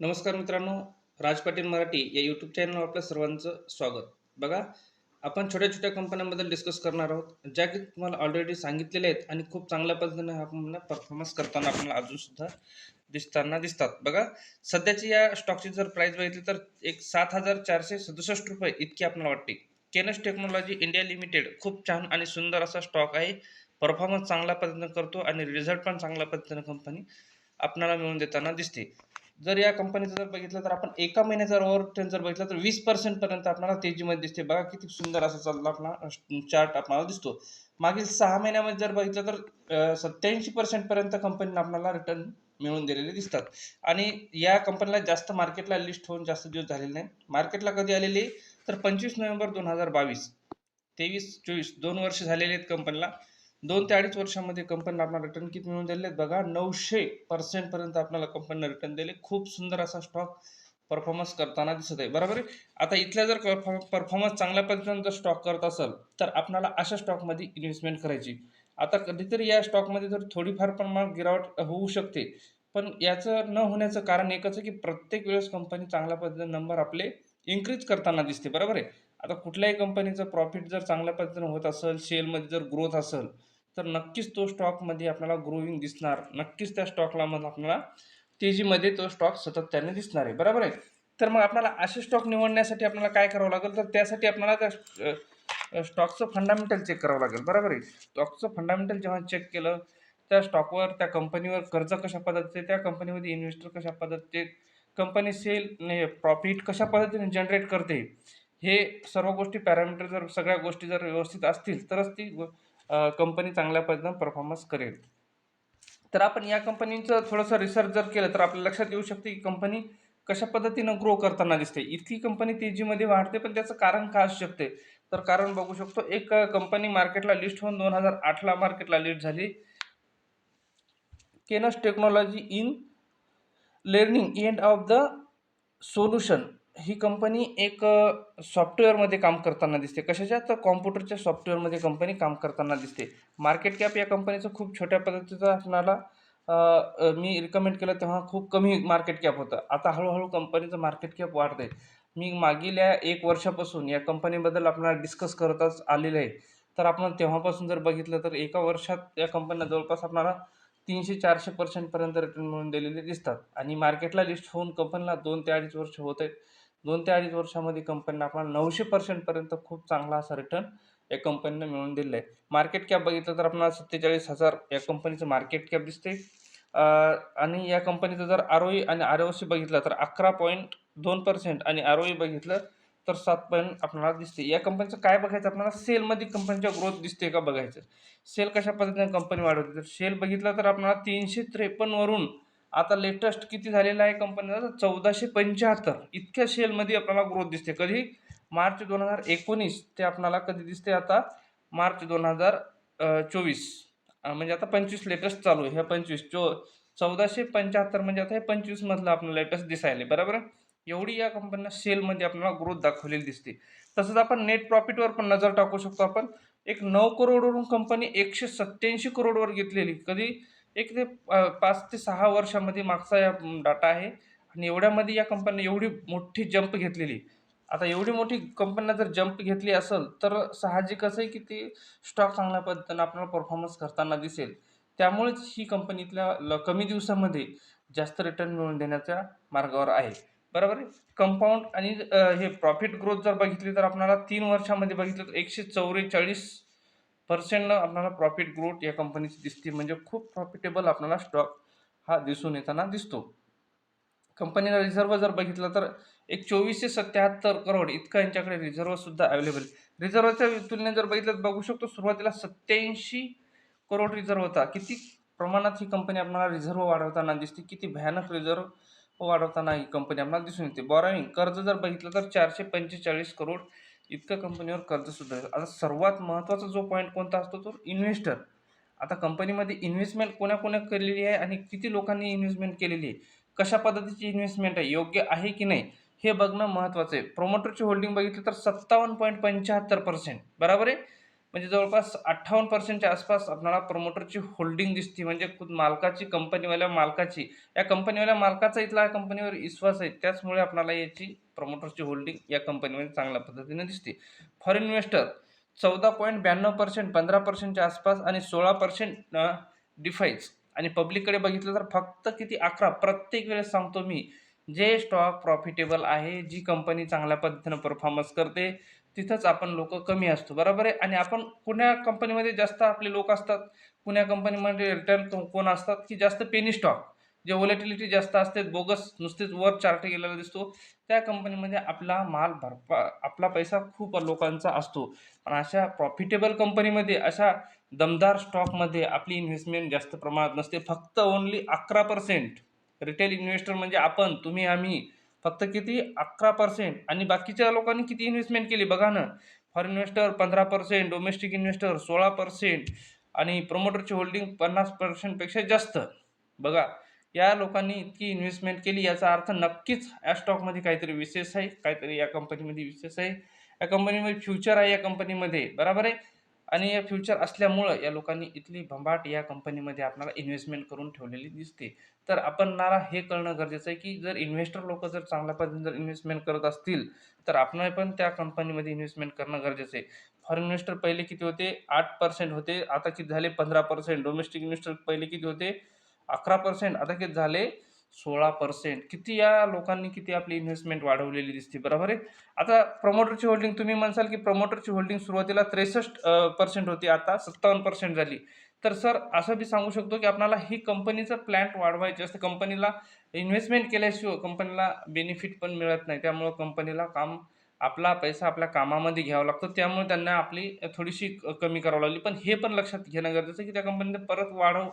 नमस्कार मित्रांनो राज पाटील मराठी या यूट्यूब चॅनलवर आपल्या सर्वांचं स्वागत. बघा आपण छोट्या छोट्या कंपन्यांबद्दल डिस्कस करणार आहोत ज्या की तुम्हाला ऑलरेडी सांगितलेल्या आहेत आणि खूप चांगल्या पद्धतीने आपण परफॉर्मन्स करताना आपल्याला अजूनसुद्धा दिसताना दिसतात. बघा सध्याची या स्टॉकची जर प्राईस बघितली तर एक सात हजार चारशे सदुसष्ट रुपये इतकी आपल्याला वाटते. केनस टेक्नॉलॉजी इंडिया लिमिटेड खूप छान आणि सुंदर असा स्टॉक आहे. परफॉर्मन्स चांगल्या पद्धतीने करतो आणि रिझल्ट पण चांगल्या पद्धतीने कंपनी आपणाला मिळून देताना दिसते. जर या कंपनीचं जर बघितलं तर आपण एका महिन्याचा ओव्हर ट्रेंड जर बघितलं तर वीस पर्सेंटपर्यंत आपल्याला तेजीमध्ये दिसते. बघा किती सुंदर असं चालला आपला चार्ट आपल्याला दिसतो. मागील सहा महिन्यामध्ये जर बघितलं तर सत्याऐंशी पर्सेंटपर्यंत कंपनीने आपल्याला रिटर्न मिळून दिलेले दिसतात. आणि या कंपनीला जास्त मार्केटला लिस्ट होऊन जास्त दिवस झालेले नाही. मार्केटला कधी आलेली तर पंचवीस नोव्हेंबर दोन हजार बावीस. तेवीस चोवीस दोन वर्ष झालेले आहेत कंपनीला दोन ते अडीच वर्षामध्ये कंपनीला आपल्याला रिटर्न किती मिळून दिले बघा नऊशे पर्सेंटपर्यंत आपल्याला कंपनीने रिटर्न दिले खूप सुंदर असा स्टॉक परफॉर्मन्स करताना दिसत आहे. बरोबर आहे? आता इथल्या जर परफॉर्मन्स चांगल्या पद्धतीने जर स्टॉक करत असेल तर आपल्याला अशा स्टॉकमध्ये इन्व्हेस्टमेंट करायची. आता कधीतरी या स्टॉकमध्ये जर थोडीफार प्रमाणात गिरावट होऊ शकते पण याचं न होण्याचं कारण एकच आहे की प्रत्येक वेळेस कंपनी चांगल्या पद्धतीने नंबर आपले इन्क्रीज करताना दिसते. बरोबर आहे? आता कुठल्याही कंपनीचं प्रॉफिट जर चांगल्या पद्धतीने होत असेल सेलमध्ये जर ग्रोथ असेल तर नक्कीच तो स्टॉकमध्ये आपल्याला ग्रोविंग दिसणार. नक्कीच त्या स्टॉकला मग आपल्याला तेजीमध्ये तो स्टॉक सातत्याने दिसणार आहे. बरोबर आहे? तर मग आपल्याला असे स्टॉक निवडण्यासाठी आपल्याला काय करावं लागेल? तर त्यासाठी आपल्याला त्या स्टॉकचं फंडामेंटल चेक करावं लागेल. बरोबर आहे? स्टॉकचं फंडामेंटल जेव्हा चेक केलं त्या स्टॉकवर त्या कंपनीवर कर्ज कशा पद्धतीचे त्या कंपनीमध्ये इन्व्हेस्टर कशा पद्धतीचे कंपनी सेल प्रॉफिट कशा पद्धतीने जनरेट करते हे सर्व गोष्टी पॅरामीटर जर सगळ्या गोष्टी जर व्यवस्थित असतील तरच ती कंपनी चांगल्या पद्धतीनं परफॉर्मन्स करेल. तर आपण या कंपनीचं थोडंसं रिसर्च जर केलं तर आपल्या लक्षात येऊ शकते की कंपनी कशा पद्धतीनं ग्रो करताना दिसते. इतकी कंपनी तेजीमध्ये वाढते पण त्याचं कारण का असू शकते? तर कारण बघू शकतो एक कंपनी मार्केटला लिस्ट होऊन दोन हजार आठला मार्केटला लिस्ट झाली. Kaynes technology in learning end of the solution. He company एक सॉफ्टवेअरमध्ये काम करताना दिसते. कशाच्या? तर कॉम्प्युटरच्या सॉफ्टवेअरमध्ये कंपनी काम करताना दिसते. मार्केट कॅप या कंपनीचं खूप छोट्या पद्धतीचं असणारा मी रिकमेंड केलं तेव्हा खूप कमी मार्केट कॅप होतं. आता हळूहळू कंपनीचं मार्केट कॅप वाढत आहे मी मागील या एक वर्षापासून या कंपनीबद्दल आपल्याला डिस्कस करतच आलेलं आहे. तर आपण तेव्हापासून जर बघितलं तर एका वर्षात या कंपनीला जवळपास आपल्याला तीनशे चारशे पर्सेंटपर्यंत रिटर्न मिळून दिलेले दिसतात. आणि मार्केटला लिस्ट होऊन कंपनीला दोन ते अडीच वर्ष होत आहेत. दोन ते अडीच वर्षामध्ये कंपनीनं आपल्याला नऊशे पर्सेंटपर्यंत खूप चांगला असा रिटर्न या कंपनीनं मिळवून दिलेला आहे मार्केट कॅप बघितलं तर आपल्याला सत्तेचाळीस हजार या कंपनीचं मार्केट कॅप दिसते आणि या कंपनीचं जर आर ओई ई आणि आर ओ सी बघितलं तर अकरा पॉईंट दोन पर्सेंट आणि आर ओ ई बघितलं तर सात पॉईंट आपल्याला दिसते या कंपनीचं काय बघायचं? आपल्याला सेलमध्ये कंपनीच्या ग्रोथ दिसते का बघायचं? सेल कशा पद्धतीने कंपनी वाढवते? तर सेल बघितलं तर आपल्याला तीनशे त्रेपन्नवरून आता लेटेस्ट किती झालेलं आहे कंपनीचा चौदाशे पंच्याहत्तर. इतक्या सेलमध्ये आपल्याला ग्रोथ दिसते. कधी? मार्च दोन हजार एकोणीस ते आपणाला कधी दिसते आता? मार्च दोन हजार चोवीस. म्हणजे आता पंचवीस लेटेस्ट चालू आहे. ह्या पंचवीस. चो चौदाशे पंच्याहत्तर म्हणजे आता हे पंचवीसमधलं आपल्याला लेटेस्ट दिसायला बरोबर? एवढी या कंपनीला सेलमध्ये आपल्याला ग्रोथ दाखवलेली दिसते. तसंच आपण नेट प्रॉफिटवर पण नजर टाकू शकतो आपण. एक नऊ करोडवरून कंपनी एकशे सत्त्याऐंशी करोडवर घेतलेली. कधी? एक ते पाच ते सहा वर्षामध्ये मागचा या डाटा आहे. आणि एवढ्यामध्ये या कंपनीने एवढी मोठी जंप घेतलेली. आता एवढी मोठी कंपनीनं जर जंप घेतली असेल तर साहजिक असं आहे की ती स्टॉक चांगल्या पद्धतीनं आपल्याला परफॉर्मन्स करताना दिसेल. त्यामुळेच ही कंपनीतल्या ल कमी दिवसामध्ये जास्त रिटर्न मिळवून देण्याच्या मार्गावर आहे. बरोबर आहे? कंपाऊंड आणि हे प्रॉफिट ग्रोथ जर बघितली तर आपल्याला तीन वर्षामध्ये बघितलं तर एकशे चौवेचाळीस पर्सेंटनं आपल्याला प्रॉफिट ग्रोथ या कंपनीची दिसते. म्हणजे खूप प्रॉफिटेबल आपल्याला स्टॉक हा दिसून येताना दिसतो. कंपनीला रिझर्व जर बघितलं तर एक चोवीसशे सत्याहत्तर करोड इतका यांच्याकडे रिझर्वसुद्धा अवेलेबल रिझर्वच्या तुलनेत जर बघितलं तर बघू शकतो सुरुवातीला सत्याऐंशी करोड रिझर्व होता. किती प्रमाणात ही कंपनी आपल्याला रिझर्व वाढवताना दिसते? किती भयानक रिझर्व वाढवताना ही कंपनी आपल्याला दिसून येते? बॉरोईंग कर्ज जर बघितलं तर चारशे पंचेचाळीस करोड इतकं कंपनीवर कर्जसुद्धा सुद्धा आता सर्वात महत्त्वाचा जो पॉईंट कोणता असतो तो इन्व्हेस्टर आता कंपनीमध्ये इन्व्हेस्टमेंट कोणा कोणा केलेली आहे आणि किती लोकांनी इन्व्हेस्टमेंट केलेली आहे? कशा पद्धतीची इन्व्हेस्टमेंट आहे? योग्य आहे की नाही? हे बघणं महत्त्वाचं आहे. प्रोमोटरची होल्डिंग बघितली तर सत्तावन्न पॉईंट पंच्याहत्तर पर्सेंट बरोबर आहे? म्हणजे जवळपास अठ्ठावन्न पर्सेंटच्या आसपास आपल्याला प्रमोटरची होल्डिंग दिसते. म्हणजे खुद मालकाची कंपनीवाल्या मालकाची. या कंपनीवाल्या मालकाचा इथला कंपनीवर विश्वास आहे. त्याचमुळे आपल्याला याची प्रमोटरची होल्डिंग या कंपनीमध्ये चांगल्या पद्धतीने दिसते. फॉरेन इन्व्हेस्टर चौदा पॉईंट ब्याण्णव पर्सेंट पंधरा पर्सेंटच्या आसपास आणि सोळा पर्सेंट डिफाईज आणि पब्लिककडे बघितलं तर फक्त किती अकरा? प्रत्येक वेळेस सांगतो मी जे स्टॉक प्रॉफिटेबल आहे जी कंपनी चांगल्या पद्धतीनं परफॉर्मन्स करते तिथंच आपण लोक कमी असतो बरोबर आहे? आणि आपण कुण्या कंपनीमध्ये जास्त आपले लोक असतात. कुण्या कंपनीमध्ये रिटर्न कोण असतात? की जास्त पेनी स्टॉक जे व्हॉलेटिलिटी जास्त असते बोगस नुसतेच वर चार्ट गेलेला दिसतो. त्या कंपनीमध्ये आपला माल भरपा आपला पैसा खूप लोकांचा असतो. पण अशा प्रॉफिटेबल कंपनीमध्ये अशा दमदार स्टॉकमध्ये आपली इन्व्हेस्टमेंट जास्त प्रमाणात नसते. फक्त ओन्ली अकरा पर्सेंट रिटेल इन्व्हेस्टर म्हणजे आपण तुम्ही आम्ही. फक्त किती? अकरा पर्सेंट आणि बाकीच्या लोकांनी किती इन्व्हेस्टमेंट केली? बघा ना. फॉरेन इन्व्हेस्टर पंधरा पर्सेंट डोमेस्टिक इन्व्हेस्टर सोळा पर्सेंट आणि प्रमोटरची होल्डिंग पन्नास पर्सेंटपेक्षा जास्त. बघा या लोकांनी इतकी इन्व्हेस्टमेंट केली याचा अर्थ नक्कीच या स्टॉकमध्ये काहीतरी विशेष आहे काहीतरी या कंपनीमध्ये विशेष आहे. या कंपनीमध्ये फ्युचर आहे या कंपनीमध्ये बरोबर आहे? आणि या फ्युचर असल्यामुळं या लोकांनी इथली भंबाट या कंपनीमध्ये आपल्याला इन्व्हेस्टमेंट करून ठेवलेली दिसते. तर आपणाला हे कळणं गरजेचं आहे की जर इन्व्हेस्टर लोक जर चांगल्या पद्धतीने जर इन्व्हेस्टमेंट करत असतील तर आपण पण त्या कंपनीमध्ये इन्व्हेस्टमेंट करणं गरजेचं आहे. फॉरेन इन्व्हेस्टर पहिले किती होते? आठ पर्सेंट होते. आता किती झाले? पंधरा पर्सेंट डोमेस्टिक इन्व्हेस्टर पहिले किती होते? अकरा पर्सेंट आता किती झाले? सोळा पर्सेंट किती या लोकांनी किती आपली इन्व्हेस्टमेंट वाढवलेली दिसते बरोबर आहे? आता प्रमोटरची होल्डिंग तुम्ही म्हणसाल की प्रमोटरची होल्डिंग सुरुवातीला त्रेसष्ट पर्सेंट होती आता सत्तावन्न पर्सेंट झाली. तर सर असं बी सांगू शकतो की आपल्याला ही कंपनीचं प्लॅन्ट वाढवायचे असते. कंपनीला इन्व्हेस्टमेंट केल्याशिवाय कंपनीला बेनिफिट पण मिळत नाही. त्यामुळं कंपनीला काम आपला पैसा आपल्या कामामध्ये घ्यावा लागतो त्यामुळे त्यांना आपली थोडीशी कमी करावं लागली. पण हे पण लक्षात घेणं गरजेचं आहे की त्या कंपनीने परत वाढव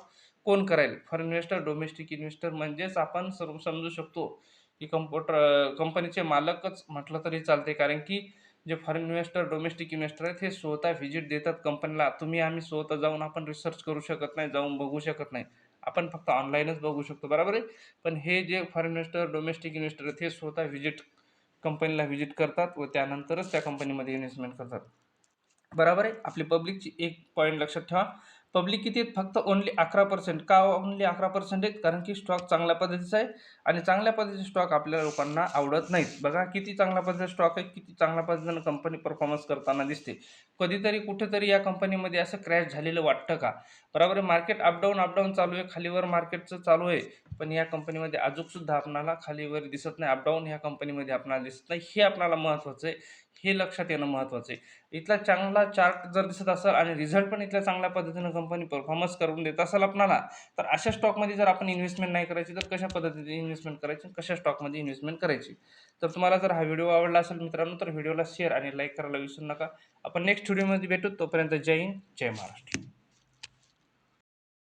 कोण करायला फॉरेन इन्व्हेस्टर डोमेस्टिक इन्व्हेस्टर म्हणजेच आपण सर्व समजू शकतो की कम्प्युटर कंपनीचे मालकच म्हटलं तरी चालते कारण की जे फॉरेन इन्व्हेस्टर डोमेस्टिक इन्व्हेस्टर आहेत हे स्वतः व्हिजिट देतात कंपनीला. तुम्ही आम्ही स्वतः जाऊन आपण रिसर्च करू शकत नाही जाऊन बघू शकत नाही. आपण फक्त ऑनलाईनच बघू शकतो. बरोबर आहे? पण हे जे फॉरेन इन्व्हेस्टर डोमेस्टिक इन्व्हेस्टर आहेत हे स्वतः व्हिजिट कंपनीला व्हिजिट करतात व त्यानंतरच त्या कंपनीमध्ये इन्व्हेस्टमेंट करतात. बरोबर आहे? आपली पब्लिकची एक पॉईंट लक्षात ठेवा. पब्लिक किती आहेत? फक्त ओनली अकरा पर्सेंट का ओनली अकरा पर्सेंट आहेत? कारण की स्टॉक चांगल्या पद्धतीचा आहे आणि चांगल्या पद्धतीचे स्टॉक आपल्या लोकांना आवडत नाहीत. बघा किती चांगल्या पद्धतीचा स्टॉक आहे किती चांगल्या पद्धतीनं कंपनी परफॉर्मन्स करताना दिसते. कधीतरी कुठेतरी या कंपनीमध्ये असं क्रॅश झालेलं वाटतं का? बरोबर आहे मार्केट अपडाऊन अपडाऊन चालू आहे खालीवर मार्केटचं चालू आहे. पण या कंपनीमध्ये अजूनसुद्धा आपणाला खालीवर दिसत नाही. अपडाऊन ह्या कंपनीमध्ये आपणाला दिसत नाही. हे आपणाला महत्त्वाचं आहे. हे लक्षात येणं महत्त्वाचं आहे. इथला चांगला चार्ट जर दिसत असेल आणि रिझल्ट पण इथल्या चांगल्या पद्धतीनं कंपनी परफॉर्मन्स करून देत असेल आपणाला तर अशा स्टॉकमध्ये जर आपण इन्व्हेस्टमेंट नाही करायची तर कशा पद्धतीने इन्व्हेस्टमेंट करायची कशा स्टॉकमध्ये इन्व्हेस्टमेंट करायची? तर तुम्हाला जर हा व्हिडिओ आवडला असेल मित्रांनो तर व्हिडिओला शेअर आणि लाईक करायला विसरू नका. आपण नेक्स्ट व्हिडिओमध्ये भेटू. तोपर्यंत जय हिंद जय महाराष्ट्र.